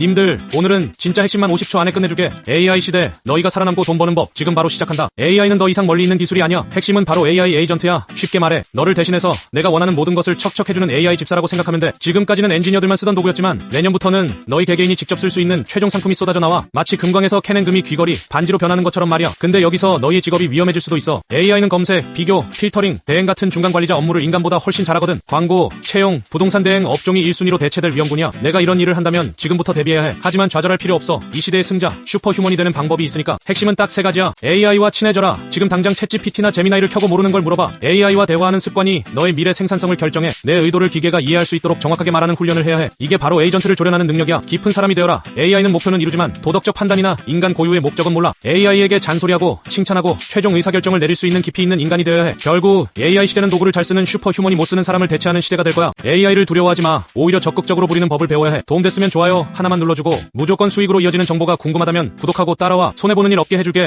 님들, 오늘은 진짜 핵심만 50초 안에 끝내주게. AI 시대, 너희가 살아남고 돈 버는 법, 지금 바로 시작한다. AI는 더 이상 멀리 있는 기술이 아니야. 핵심은 바로 AI 에이전트야. 쉽게 말해, 너를 대신해서 내가 원하는 모든 것을 척척해주는 AI 집사라고 생각하면 돼. 지금까지는 엔지니어들만 쓰던 도구였지만, 내년부터는 너희 개개인이 직접 쓸 수 있는 최종 상품이 쏟아져 나와. 마치 금광에서 캐낸 금이 귀걸이, 반지로 변하는 것처럼 말이야. 근데 여기서 너희의 직업이 위험해질 수도 있어. AI는 검색, 비교, 필터링, 대행 같은 중간 관리자 업무를 인간보다 훨씬 잘하거든. 광고, 채용, 부동산 대행 업종이 1순위로 대체될 위험군이야. 내가 이런 일을 한다면 지금부터 대 비해야 해. 하지만 좌절할 필요 없어. 이 시대의 승자, 슈퍼휴먼이 되는 방법이 있으니까. 핵심은 딱 세 가지야. AI와 친해져라. 지금 당장 챗GPT나 제미나이를 켜고 모르는 걸 물어봐. AI와 대화하는 습관이 너의 미래 생산성을 결정해. 내 의도를 기계가 이해할 수 있도록 정확하게 말하는 훈련을 해야 해. 이게 바로 에이전트를 조련하는 능력이야. 깊은 사람이 되어라. AI는 목표는 이루지만 도덕적 판단이나 인간 고유의 목적은 몰라. AI에게 잔소리하고 칭찬하고 최종 의사결정을 내릴 수 있는 깊이 있는 인간이 되어야 해. 결국 AI 시대는 도구를 잘 쓰는 슈퍼휴먼이 못 쓰는 사람을 대체하는 시대가 될 거야. AI를 두려워하지 마. 오히려 적극적으로 부리는 법을 배워야 해. 도움됐으면 좋아요 하나만 눌러주고 무조건 수익으로 이어지는 정보가 궁금하다면 구독하고 따라와. 손해보는 일 없게 해줄게.